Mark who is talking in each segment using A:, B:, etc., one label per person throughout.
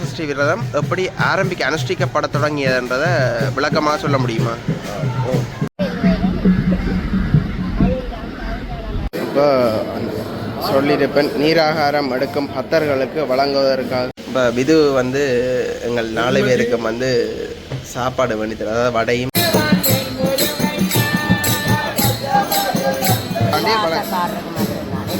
A: சஷ்டி விரதம். எப்படி ஆரம்பிக்க அனுஷ்டிக்கப்பட தொடங்கியதுன்றதை விளக்கமாக சொல்ல முடியுமா? இப்போ சொல்லியிருப்பேன் நீராகாரம் எடுக்கும் பக்தர்களுக்கு வழங்குவதற்காக. இப்போ விது வந்து எங்கள் நாலு பேருக்கு வந்து சாப்பாடு தரும். அதாவது வடையும்.
B: மட்டும்தான்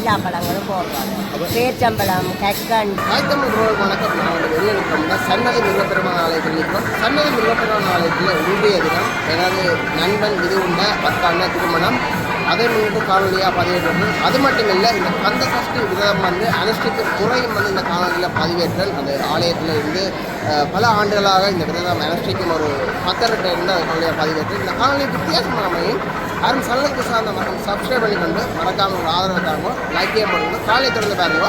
B: எல்லா பழங்களும் போடுறாங்க பேச்சம்பழம் கக்கன்
A: ஆயத்தமிழ் வணக்கம். நான் வந்து வெளியே நிற்கிறோம்னா சன்னதி மிருகப்பெருமான் ஆலயத்தில் நிற்கிறோம் சன்னதி மிருகப்பெருமான் ஆலயத்தில் இன்றைய தினம் எனது நண்பன் இது உண்ட? பத்தாண்ட திருமணம். அதை முன்னிட்டு காணொலியாக பதிவேற்றது. அது மட்டும் இல்லை இந்த கந்த சஷ்டி விரதம் வந்து அனுஷ்டிக்கும் முறையும் வந்து இந்த காணொலியில் பதிவேற்றல் அந்த ஆலயத்தில் இருந்து பல ஆண்டுகளாக இந்த விரதம் அனுஷ்டிக்கும் ஒரு பத்தர்கிட்ட இருந்து அந்த காணொலியாக பதிவேற்று இந்த காணொலி வித்தியாசமான அமையும். யாரும் சல்லக்கு சார்ந்த மக்கள் சப்ஸ்கிரைப் பண்ணிக்கொண்டு மறக்காம ஒரு ஆதரவு தாங்க லைக்கே பண்ணுங்க காலை திறந்து பாருங்க.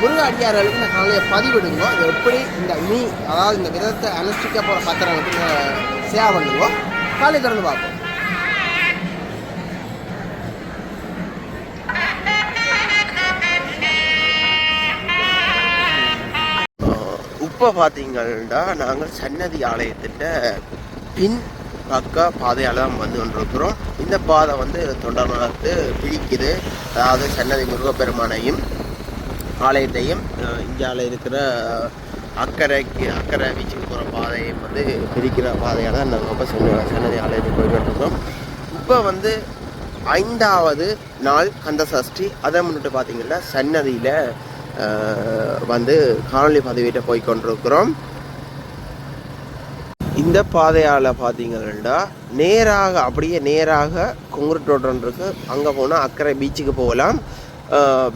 A: முருக அடியார்களுக்கு இந்த காலையை பதிவிடுங்க. அது எப்படி இந்த நீ அதாவது இந்த விதத்தை அனுஷ்டிக்க போகிற பத்திரம் நீங்கள் சேவை பண்ணுங்க காலை திறந்து பார்ப்போம். இப்போ பார்த்தீங்கன்னா நாங்கள் சன்னதி ஆலயத்திட்ட பின் பக்க பாதையால் தான் வந்து கொண்டிருக்கிறோம். இந்த பாதை வந்து தொண்டர்நாத்து பிரிக்குது அதாவது சன்னதி முருகப்பெருமானையும் ஆலயத்தையும் இந்தியாவில் இருக்கிற அக்கறைக்கு அக்கறை பீச்சுக்கு போகிற பாதையும் வந்து பிரிக்கிற பாதையால் தான் நாங்கள் இப்போ சன்னதி சன்னதி ஆலயத்துக்கு போய்கிட்டு இருக்கோம் இப்போ வந்து ஐந்தாவது நாள் கந்த சஷ்டி அதை முன்னிட்டு பார்த்தீங்கன்னா சன்னதியில் வந்து காணொலி பதிவிட்ட போய் கொண்டிருக்கிறோம். இந்த பாதையால் பார்த்தீங்கன்னா நேராக அப்படியே நேராக குங்குருட் ரோடு இருக்குது அங்கே போனால் அக்கறை பீச்சுக்கு போகலாம்.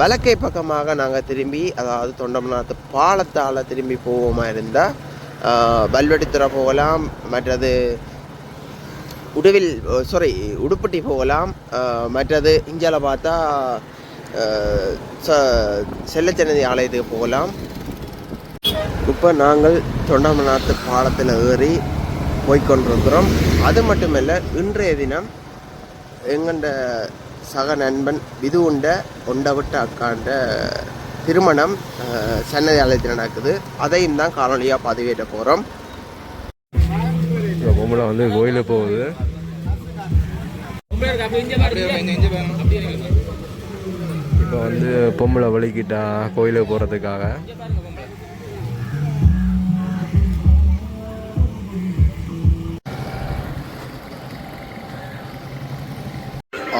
A: வலக்கை பக்கமாக நாங்கள் திரும்பி அதாவது தொண்டமநாத்து பாலத்தால் திரும்பி போவோமா இருந்தால் வல்வெடித்துறை போகலாம். மற்றது உடுவில் சாரி உடுப்பட்டி போகலாம். மற்றது இஞ்சால பார்த்தா செல்லச்சன்னதி ஆலயத்துக்கு போகலாம். இப்போ நாங்கள் தொண்டமநாத்து பாலத்தில் ஏறி போய்க்கொண்டிருக்கிறோம். அது மட்டுமல்ல இன்றைய தினம் எங்கண்ட சக நண்பன் விது உண்ட ஒண்டவிட்ட அக்காண்ட திருமணம் சன்னதி ஆலயத்தில் நடக்குது. அதையும் தான் காணொலியாக பதிவேற்ற போகிறோம்.
C: இப்போ பொம்பளை வந்து கோயிலுக்கு போகுது. இப்போ வந்து பொம்பளை வலிக்கிட்டா கோயிலுக்கு போகிறதுக்காக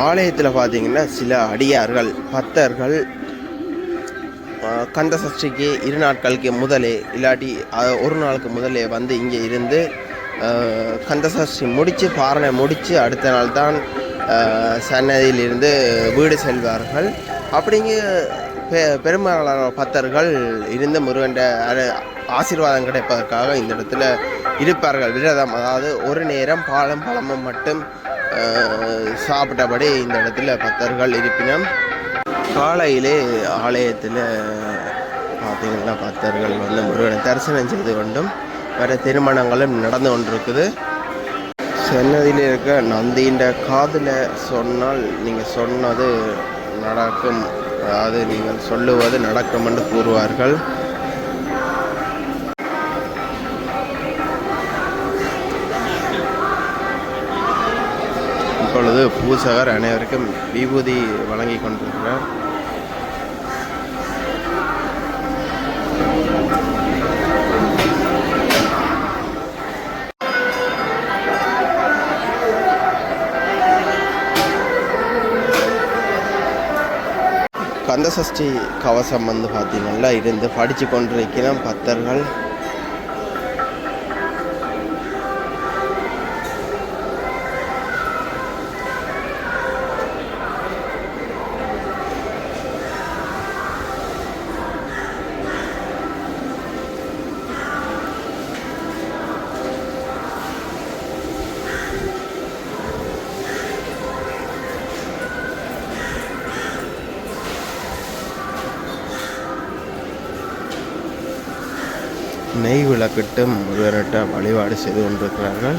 A: ஆலயத்தில் பார்த்தீங்கன்னா சில அடியார்கள் பக்தர்கள் கந்த சஷ்டிக்கு இரு நாட்களுக்கு முதலே இல்லாட்டி ஒரு நாளுக்கு முதலே வந்து இங்கே இருந்து கந்த சஷ்டி முடித்து பாரணை முடித்து அடுத்த நாள் தான் சன்னதியிலிருந்து வீடு செல்வார்கள். அப்படிங்க பெ பெரும்பாலான பக்தர்கள் இருந்து முருகன்ற ஆசீர்வாதம் கிடைப்பதற்காக இந்த இடத்துல இருப்பார்கள். விரதம் அதாவது ஒரு நேரம் பாலம் பழமும் மட்டும் சாப்பிட்டபடி இந்த இடத்துல பக்தர்கள் இருப்பினும் காலையிலே ஆலயத்தில் பார்த்தீங்கன்னா பக்தர்கள் வந்து முருகனை தரிசனம் செய்து கொண்டும் வேறு திருமணங்களும் நடந்து கொண்டிருக்குது. சென்னதியில் இருக்க நந்தியின் காதில் சொன்னால் நீங்கள் சொன்னது நடக்கும். அதாவது நீங்கள் சொல்லுவது நடக்கும் என்று கூறுவார்கள். இப்பொழுது பூசகர் அனைவருக்கும் விபூதி வழங்கி கொண்டிருக்கிறார். சஷ்டி கவசம் வந்து பார்த்தீங்கன்னா இருந்து படித்து கொண்டிருக்கிறோம் பக்தர்கள். விளக்கிட்டு முருகனிட்ட வழிபாடு செய்து கொண்டிருக்கிறார்கள்.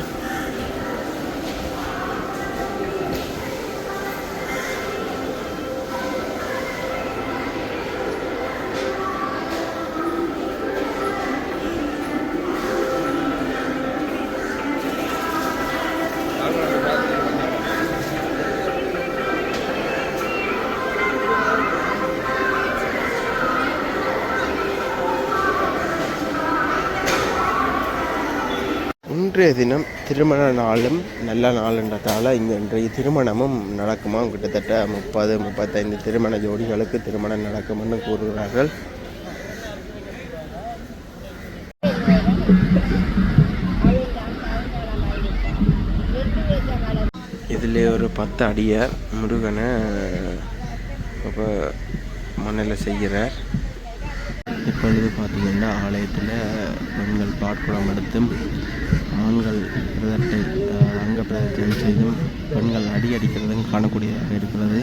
A: இன்றைய தினம் திருமண நாளும் நல்ல நாளுன்றதால் இங்கே இன்றைய திருமணமும் நடக்குமா? கிட்டத்தட்ட முப்பது முப்பத்தைந்து திருமண ஜோடிகளுக்கு திருமணம் நடக்கும்னு கூறுகிறார்கள். இதில் ஒரு பத்து அடியை முருகனை இப்போ மண்ணில் செய்கிறார். இப்பொழுது பார்த்தீங்கன்னா ஆலயத்தில் பெண்கள் பாட்குளம் எடுத்தும் ஆண்கள் பிரதத்தை அங்க பிரதத்தை செய்தும் பெண்கள் அடி அடிக்கிறதும் காணக்கூடியதாக இருக்கிறது.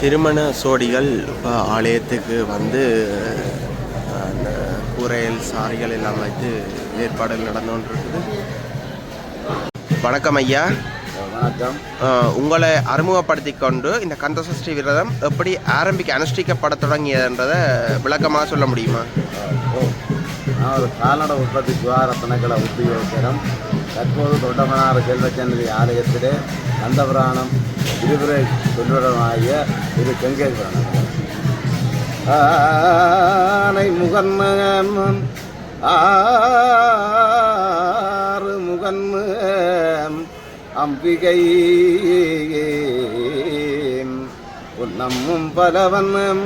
A: திருமண சோடிகள் இப்போ ஆலயத்துக்கு வந்து அந்த கூரைகள் சாரிகள் எல்லாம் வைத்து ஏற்பாடுகள் நடந்து கொண்டிருக்குது வணக்கம் ஐயா.
D: வணக்கம்.
A: உங்களை அறிமுகப்படுத்தி கொண்டு இந்த கந்தசஷ்டி விரதம் எப்படி ஆரம்பிக்க அனுஷ்டிக்கப்பட தொடங்கியதுன்றதை விளக்கமாக சொல்ல முடியுமா?
D: நான் ஒரு கால்நடை உற்பத்தி சுகாதார திணைக்கள உத்தியோகத்தரம் தற்போது தொண்டமனார் செல்வச்சன்னதி ஆலயத்திலே கந்தபுராணம் விரிவுரை சொல்லுடமாகிய இது கங்கை ஆனை முகன்மன் ஆறு முகன்மன் அம்பிகை உன்னம்மும் பலவண்ணம்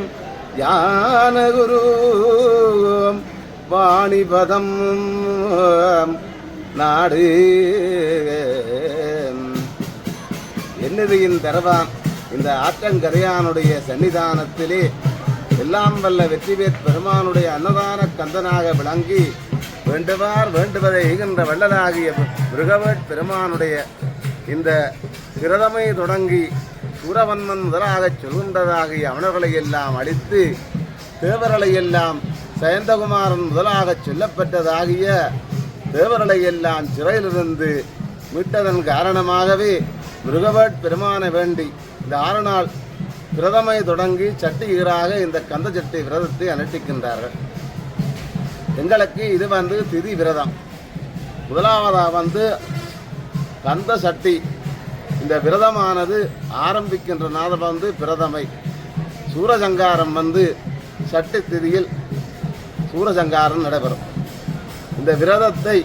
D: ஞானகுரு வாணிபதம் நாடு தென்னிதியின் தரவான் இந்த ஆற்றங்கரையானுடைய சன்னிதானத்திலே எல்லாம் வல்ல வெற்றிவேற் பெருமானுடைய அன்னதான கந்தனாக விளங்கி வேண்டுவார் வேண்டுவதை ஈகின்ற வள்ளலாகிய மிருகவேட் பெருமானுடைய இந்த பிரதமை தொடங்கி சூரவன்மன் முதலாகச் சொல்கின்றதாகிய அவனர்களை எல்லாம் அழித்து தேவர்களை எல்லாம் சயந்தகுமாரன் முதலாகச் சொல்லப்பட்டதாகிய தேவர்களை எல்லாம் சிறையிலிருந்து மீட்டதன் காரணமாகவே மிருகவேட் பெருமானை வேண்டி இந்த ஆறு நாள் பிரதமை தொடங்கி சட்டி ஈராக இந்த கந்த சட்டி விரதத்தை அனுஷ்டிக்கின்றார்கள் எங்களுக்கு இது வந்து திதி விரதம். முதலாவதாக வந்து கந்த சட்டி. இந்த விரதமானது ஆரம்பிக்கின்ற நாதம் வந்து பிரதமை. சூரசங்காரம் வந்து சட்டி திதியில் சூரசங்காரம் நடைபெறும். இந்த விரதத்தை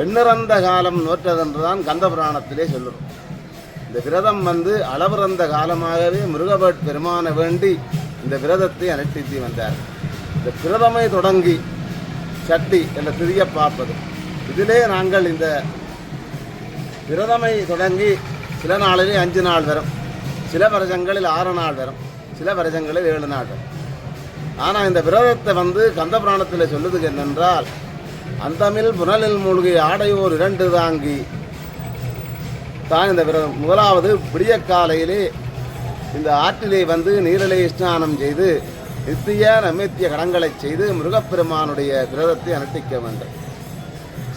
D: எண்ணிறந்த காலம் நோற்றதென்றுதான் கந்த புராணத்திலே சொல்லுறோம் இந்த விரதம் வந்து அளவிறந்த காலமாகவே முருகபட் பெருமான வேண்டி இந்த விரதத்தை அனுஷ்டித்து வந்தார். இந்த பிரதமை தொடங்கி சட்டி என்ற திரிய பார்ப்பது. இதிலே நாங்கள் இந்த விரதமை தொடங்கி சில நாளிலே அஞ்சு நாள் வரும். சில வருஷங்களில் ஆறு நாள் வரும். சில வருஷங்களில் ஏழு நாள் வரும். ஆனால் இந்த விரதத்தை வந்து கந்த புராணத்தில் சொல்லுது என்னென்றால் அந்தமில் புனலில் மூழ்கி ஆடையோர் இரண்டு தாங்கி. தான் இந்த விரதம் முதலாவது விடிய காலையிலே இந்த ஆற்றிலே வந்து நீரிலே ஸ்நானம் செய்து நித்திய நமித்திய கடங்களை செய்து முருகப்பெருமானுடைய விரதத்தை அனுஷ்டிக்க வேண்டும்.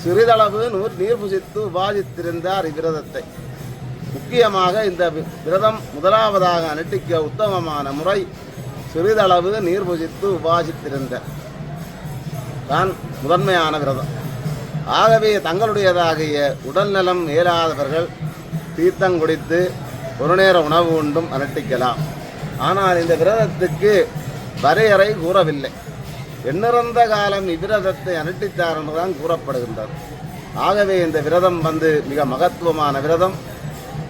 D: சிறிதளவு நூர் நீர் புசித்து உபாதித்திருந்தார் இவ்விரதத்தை. முக்கியமாக இந்த விரதம் முதலாவதாக அனுஷ்டிக்க உத்தமமான முறை சிறிதளவு நீர் புசித்து உபாசித்திருந்தார் தான் முதன்மையான விரதம். ஆகவே தங்களுடையதாகிய உடல்நலம் இயலாதவர்கள் தீர்த்தம் குடித்து ஒரு நேர உணவு உண்டும் அனுட்டிக்கலாம் ஆனால் இந்த விரதத்துக்கு வரையறை கூறவில்லை. எண்ணிறந்த காலம் இவ்விரதத்தை அனுட்டித்தார் என்றுதான் கூறப்படுகின்றது. ஆகவே இந்த விரதம் வந்து மிக மகத்துவமான விரதம்.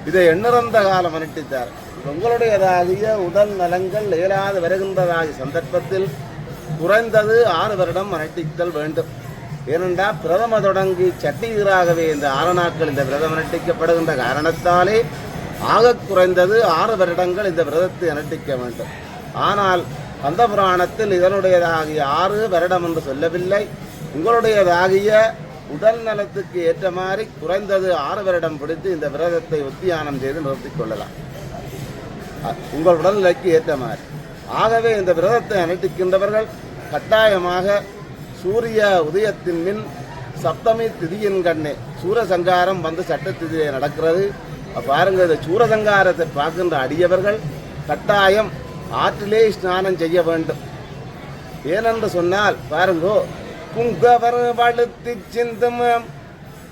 D: இதை எண்ணிறந்த காலம் அனுட்டித்தார் உங்களுடையதாகிய உடல் நலங்கள் இயலாது வருகின்றதாகிய சந்தர்ப்பத்தில் குறைந்தது ஆறு வருடம் அனுஷ்டித்தல் வேண்டும். ஏனென்றால் பிரதம தொடங்கி சட்டீராகவே இந்த ஆறு நாட்கள் இந்த விரதம் அனுஷ்டிக்கப்படுகின்ற காரணத்தாலே ஆக குறைந்தது ஆறு வருடங்கள் இந்த விரதத்தை அனுஷ்டிக்க வேண்டும். ஆனால் கந்த புராணத்தில் இதனுடையதாகிய ஆறு வருடம் என்று சொல்லவில்லை. உங்களுடையதாகிய உடல் நலத்துக்கு ஏற்ற மாதிரி குறைந்தது ஆறு வருடம் பிடித்து இந்த விரதத்தை உத்தியானம் செய்து நிறுத்திக் கொள்ளலாம். உங்கள் உடல்நிலைக்கு ஏற்ற மாதிரி. ஆகவே இந்த விரதத்தை அனுஷ்டிக்கின்றவர்கள் கட்டாயமாக சூரிய உதயத்தின் மின் சப்தமி திதியின் கண்ணே சூரசங்காரம் வந்து சட்ட நடக்கிறது. பாருங்க இந்த சூரசங்காரத்தை பார்க்கின்ற அடியவர்கள் கட்டாயம் ஆற்றிலே ஸ்நானம் செய்ய வேண்டும். ஏனென்று சொன்னால் பாருங்கோ குங்கவர் வழுத்தி சிந்தும்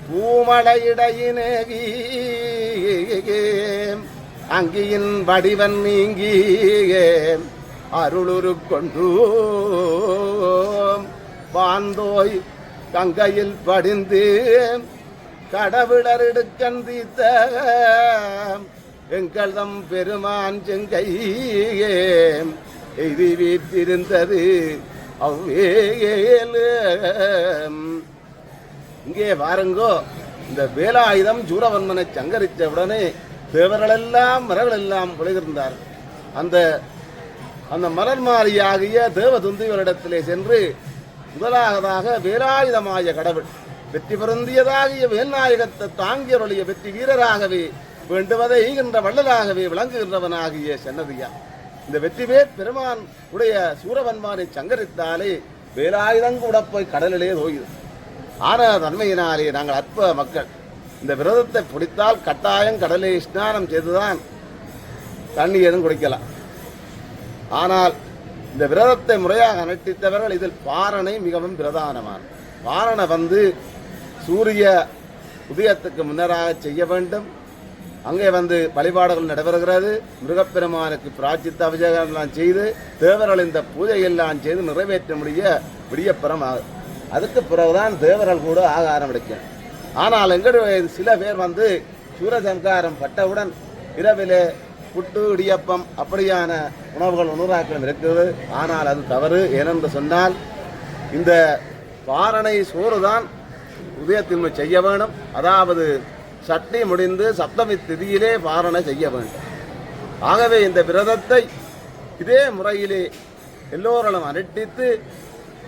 D: பூமலையிடையினேகி அங்கியின் வடிவன் நீங்கி அருளுரு கொண்டு வாந்தோய் கங்கையில் படிந்து கடவுளரிடுக்கண் தீத்த எங்கள் தம் பெருமான் செங்கையே எய்தி வீட்டிருந்தது அவ்வேலு இங்கே வாருங்கோ. இந்த வேலாயுதம் சூரவன்மனை சங்கரித்த உடனே தேவர்களெல்லாம் மரங்களெல்லாம் பொழிகின்றார் அந்த அந்த மலர் மாறியாகிய சென்று முதலாவதாக வேலாயுதமாய கடவுள் வெற்றி பொருந்தியதாகிய வேல்நாயகத்தை தாங்கியருடைய வெற்றி வீரராகவே வேண்டுவதை ஈகின்ற வள்ளலாகவே விளங்குகின்றவனாகிய சென்னதியா. இந்த வெற்றி பேர் பெருமான் உடைய சூரவன்மானை சங்கரித்தாலே வேலாயுதங்கூட போய் கடலிலே தோயுது ஆன தன்மையினாலே நாங்கள் அற்ப மக்கள். இந்த விரதத்தை பிடித்தால் கட்டாயம் கடலை ஸ்நானம் செய்துதான் தண்ணி எதுவும் குடிக்கலாம். ஆனால் இந்த விரதத்தை முறையாக அனுஷ்டித்தவர்கள் இதில் பாரணை மிகவும் பிரதானமானது பாரணை வந்து சூரிய உதயத்துக்கு முன்னராக செய்ய வேண்டும். அங்கே வந்து வழிபாடுகள் நடைபெறுகிறது. முருகப்பெருமானுக்கு பிராச்சித்த அபிஷேகம்லாம் செய்து தேவர்கள் இந்த பூஜையெல்லாம் செய்து நிறைவேற்ற முடிய விடியப்புறம் ஆகுது அதுக்கு பிறகுதான் தேவர்கள் கூட ஆகாரம் ஆரம்பிக்கும் ஆனால் எங்களுடைய சில பேர் வந்து சூரசங்காரம் பட்டவுடன் இரவிலே புட்டு இடியப்பம் அப்படியான உணவுகள் உணராக்கம் இருக்கிறது. ஆனால் அது தவறு ஏனென்று சொன்னால் இந்த பாரணை சோறு தான் உதயத்தின்மை செய்ய வேணும் அதாவது சட்டி முடிந்து சப்தமி திதியிலே பாரணை செய்ய வேண்டும். ஆகவே இந்த விரதத்தை இதே முறையிலே எல்லோரும் அனுட்டித்து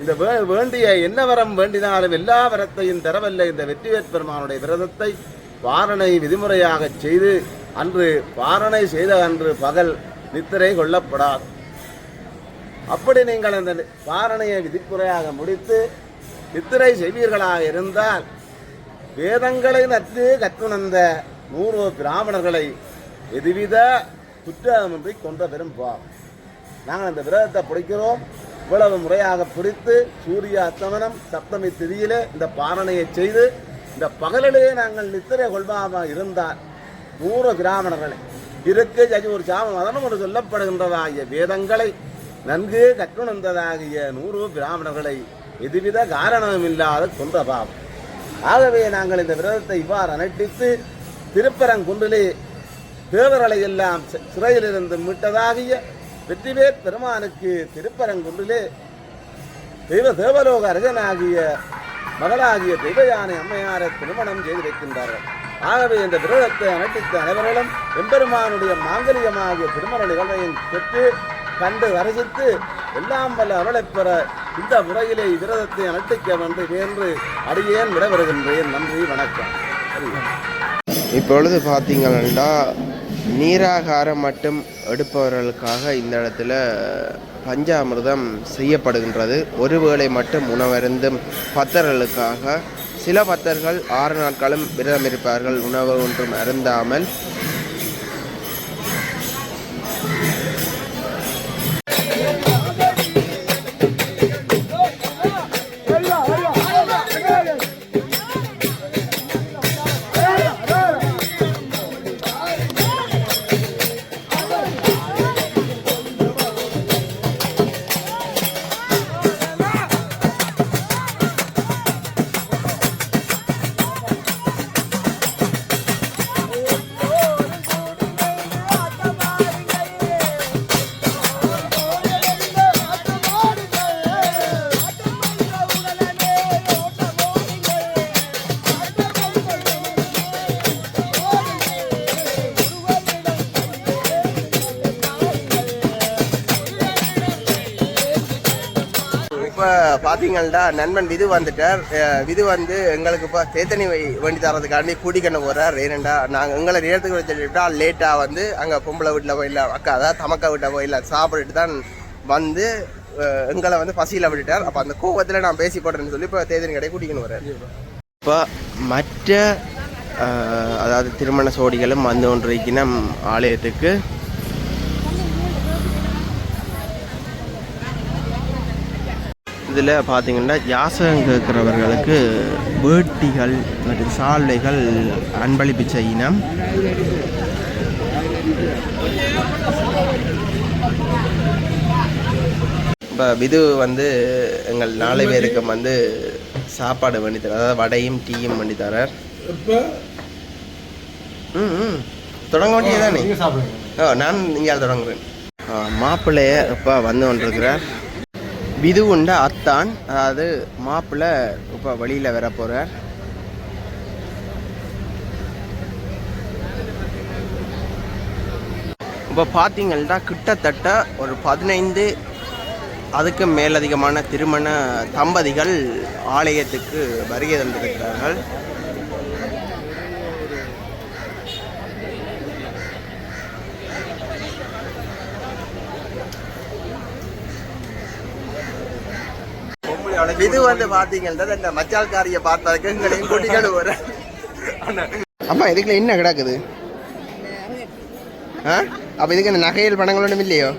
D: இந்த வே- வேண்டிய என்ன வரம் வேண்டினாலும் எல்லா வரத்தையும் தரவல்ல. இந்த வெற்றிவேற் பெருமானுடைய விரதத்தை பாரணை விதிமுறையாக செய்து அன்று பாரணை செய்த அன்று பகல் நித்திரை கொள்ளப்படாது. அப்படி நீங்கள் அந்த பாரணையை விதிப்புறையாக முடித்து நித்திரை செய்வீர்களாக இருந்தால் வேதங்களை நற்று கற்றுணர்ந்த நூறு பிராமணர்களை எதுவித குற்றமின்றி கொன்ற பெரும் பாவம். நாங்கள் அந்த விரதத்தை பிடிக்கிறோம் இவ்வளவு முறையாக பிடித்து சூரிய அஸ்தமனம் சப்தமி திதியிலே இந்த பாரணையை செய்து இந்த பகலிலே நாங்கள் நித்திரை கொள்வாமல் இருந்தால் நூறு பிராமணர்களை. இருக்கு ஒரு சாம மதனம் ஒரு சொல்லப்படுகின்றதாகிய வேதங்களை நன்கு கற்றுணர்ந்ததாகிய நூறு பிராமணர்களை எதுவித காரணமில்லாத கொன்ற பாவம். ஆகவே நாங்கள் இந்த விரதத்தை இவ்வாறு அனுஷ்டித்து திருப்பரங்குன்றிலே தேவர்களை எல்லாம் சிறையிலிருந்து மீட்டதாகிய வெற்றிவேற் பெருமானுக்கு திருப்பரங்குன்றிலே தெய்வ தேவலோக அரசனாகிய மகளாகிய தெய்வயானை அம்மையாரை திருமணம் செய்து வைக்கின்றார்கள். ஆகவே இந்த விரதத்தை அனுப்பித்த அனைவர்களும் எம்பெருமானுடைய மாங்கலிகமாகிய திருமண நிகழ்வையும் பெற்று கண்டு ரசித்து எல்லாம் வல்ல அருளைப் பெற இந்த முறையிலே விரதத்தை அனுஷ்டிக்க வேண்டும் என்று அடியேன் விடவருகின்றேன் நன்றி வணக்கம்.
A: இப்பொழுது பார்த்தீங்கன்னா நீராகாரம் மட்டும் எடுப்பவர்களுக்காக இந்த இடத்துல பஞ்சாமிர்தம் செய்யப்படுகின்றது. ஒருவேளை மட்டும் உணவருந்தும் பத்தர்களுக்காக சில பக்தர்கள் ஆறு நாட்களும் விரதம் இருப்பார்கள் உணவு ஒன்றும் அருந்தாமல் பார்த்தீங்கன்னா நண்பன் விது வந்துட்டார். விது வந்து எங்களுக்கு இப்போ தேத்தனி வை- வேண்டி தரதுக்காண்டி கூட்டிக்கண்ண போகிறார் ஏனண்டா நாங்கள் எங்களை நேரத்துக்கு வச்சுட்டா லேட்டாக வந்து அங்கே பொம்பளை வீட்டில் போயிடலாம் அக்கா அதாவது தமக்கா வீட்டில் போயிடலாம் சாப்பிட்டுட்டு தான் வந்து எங்களை வந்து பசியில் விட்டுட்டார். அப்போ அந்த கோவத்தில் நான் பேசி போடுறேன்னு சொல்லி இப்போ தேதனி கடையை கூட்டிக்கணும் வரேன் இப்போ மற்ற அதாவது திருமண சோடிகளும் வந்து கொண்டிருக்கிற ஆலயத்துக்கு இதில் பார்த்தீங்கன்னா யாசகம் கேட்குறவர்களுக்கு வேட்டிகள் மற்றும் சால்வைகள் அன்பளிப்பு செய்யினம். இப்போ விது வந்து எங்கள் நாலு பேருக்கு வந்து சாப்பாடு பண்ணி தரார். அதாவது வடையும் டீயும் பண்ணி தரார். ம் ம். தொடங்க வேண்டியதானே ஓ நான் இங்கே தொடங்குறேன். மாப்பிள்ளைய இப்போ வந்து கொண்டிருக்கிறார். விது உண்ட அத்தான் அதாவது மாப்பிள்ளை இப்போ வழியில் வர போகிறார் இப்போ பார்த்தீங்கன்னா கிட்டத்தட்ட ஒரு பதினைந்து அதுக்கு மேலதிகமான திருமண தம்பதிகள் ஆலயத்துக்கு வருகை தந்திருக்கிறார்கள். இது வந்து பாத்தீங்கன்னா இந்த மச்சால்காரிய பார்த்ததுக்கு எங்களையும் கூட்டிக்கிட்டு வர. அப்பா இதுக்குள்ள என்ன கிடக்குது? ஆ? அப்ப இதுக்கு என்ன நகையில் பணங்கள் ஒன்றும் இல்லையோ?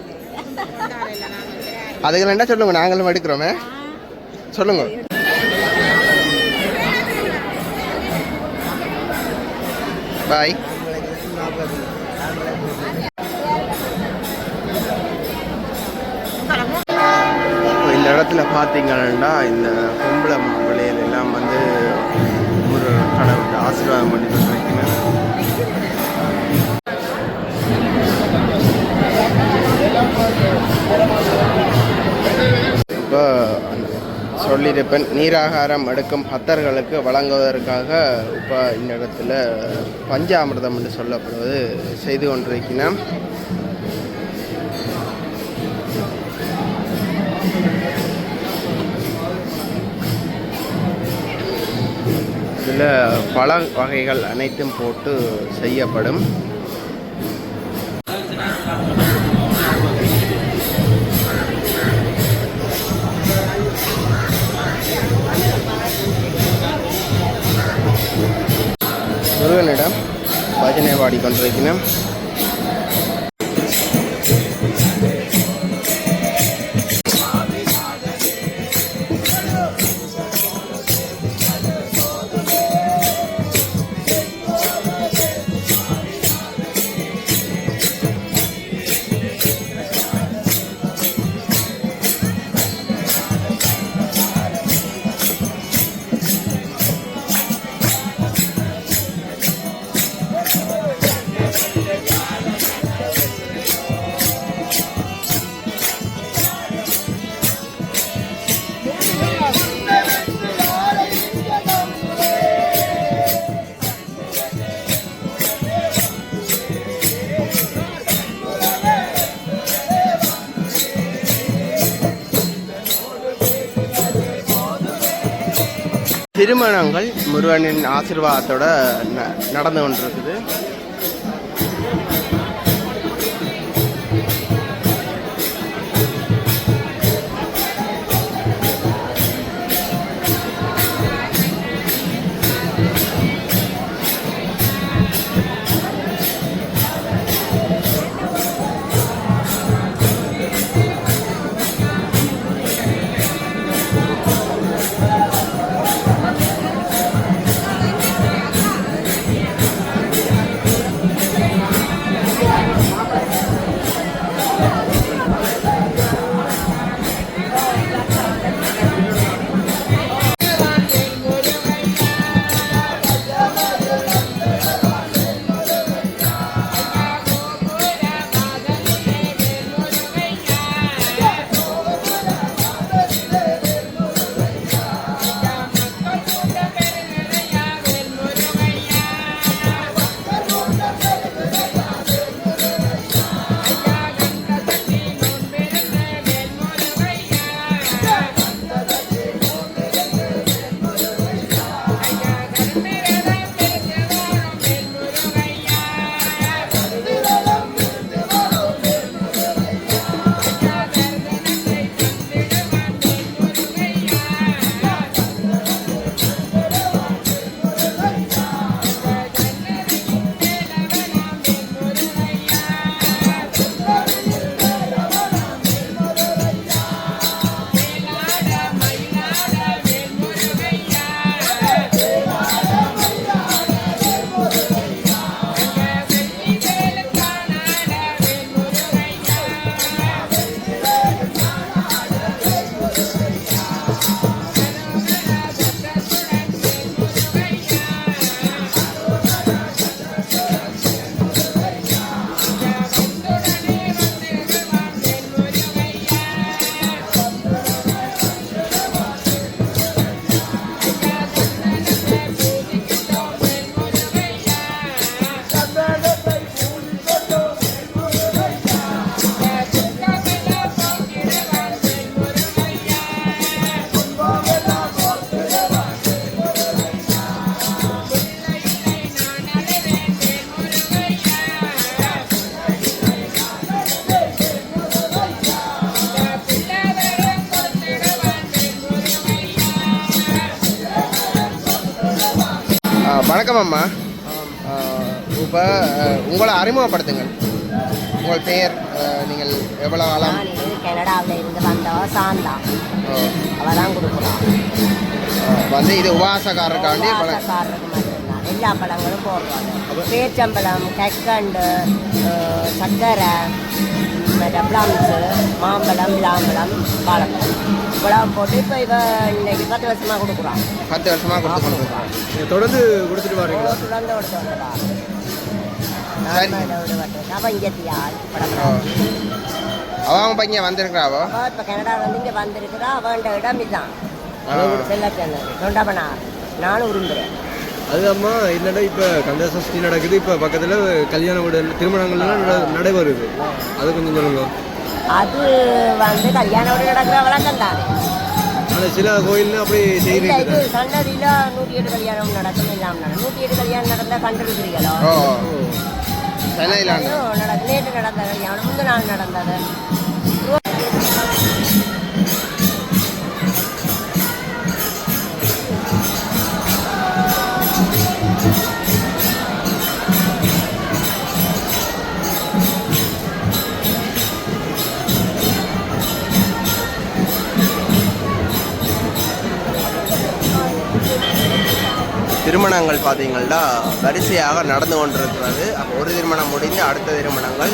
A: அதுக்கு என்ன சொல்லுங்க நாங்களும் எடுக்கிறோமே. சொல்லுங்க. பாய் இப்போ இந்த பார்த்தீங்கன்னா இந்த பொம்பளை மாப்பிள்ளைகள் எல்லாம் வந்து ஒரு கடவுள் ஆசீர்வாதம் பண்ணி வைக்கணும் இப்போ சொல்லியிருப்பேன் நீராகாரம் எடுக்கும் பக்தர்களுக்கு வழங்குவதற்காக இப்போ இந்த இடத்துல பஞ்சாமிர்தம் என்று சொல்லப்படுவது செய்து கொண்டிருக்கிறேன். இதில் பழ வகைகள் அனைத்தும் போட்டு செய்யப்படும். முருகனிடம் பஜனை பாடிக்கொண்டிருக்கிறேன் திருமணங்கள் முருகனின் ஆசீர்வாதத்தோட ந- நடந்து கொண்டிருக்குது. வணக்கம் அம்மா இப்போ உங்களை அறிமுகப்படுத்துங்கள். உங்கள் பெயர் நீங்கள் எவ்வளோ
B: இது கனடாவில் இருந்து வந்தவ சாந்தா.
A: அஹ்,
B: அவ தான் கொடுக்குறான்
A: வந்து இது உபாசக்காரருக்காண்டி
B: வாசக்காரருக்கு மட்டும்தான். எல்லா பழங்களும் போடுறாங்க பேச்சம்பழம் கற்கண்டு சர்க்கரை மற்ற பிளம்ஸு மாம்பழம் விளாம்பழம் வாழைப்பழம். இவ்வளவு போட்டு இப்போ இவ இன்னைக்கு பத்து வருஷமாக கொடுக்குறான்
A: பத்து வருஷமாக கொடுத்து கொண்டிருக்கோம்
C: தொடர்ந்து கொடுத்துட்டு வரீங்களா?
B: தொடர்ந்து கொடுத்து
A: சரி.
B: அவன்
A: அவன் பையன் வந்திருக்கிறாவோ
B: இப்போ கனடாவில் வந்து இங்கே வந்திருக்கிறா. அவன்கிட்ட இடம் இதுதான்
A: ஆ.
B: செல்லச்சேனல் தொண்டபனார் நானும் விரும்புகிறேன்
C: அது அம்மா இல்லைன்னா இப்போ கந்த சஷ்டி நடக்குது. இப்போ பக்கத்தில் கல்யாண வீடு திருமணங்கள்லாம் நட- நடைபெறுது. அது கொஞ்சம் சொல்லுங்க.
B: அது வந்து கல்யாணம் நடக்கிற வழக்கம் தானே
C: சில கோயில்ல அப்படி
B: இல்லை
C: செய்கிறீங்க
B: இது சன்னதியில் நூற்றி எட்டு கல்யாணம் நடக்கும் இல்லாமல் நடக்கும் நூற்றி எட்டு கல்யாணம் நடந்தால் கண்டிருக்கிறீங்களோ
A: ஓ சென்னையில்
B: அதுவும் நடக்கு நேற்று நடந்த கல்யாணம் முந்தின நாள் நடந்தது
A: திருமணங்கள் பார்த்தீங்கன்னா வரிசையாக நடந்து கொண்டிருக்கிறது. ஒரு திருமணம் முடிந்து அடுத்த திருமணங்கள்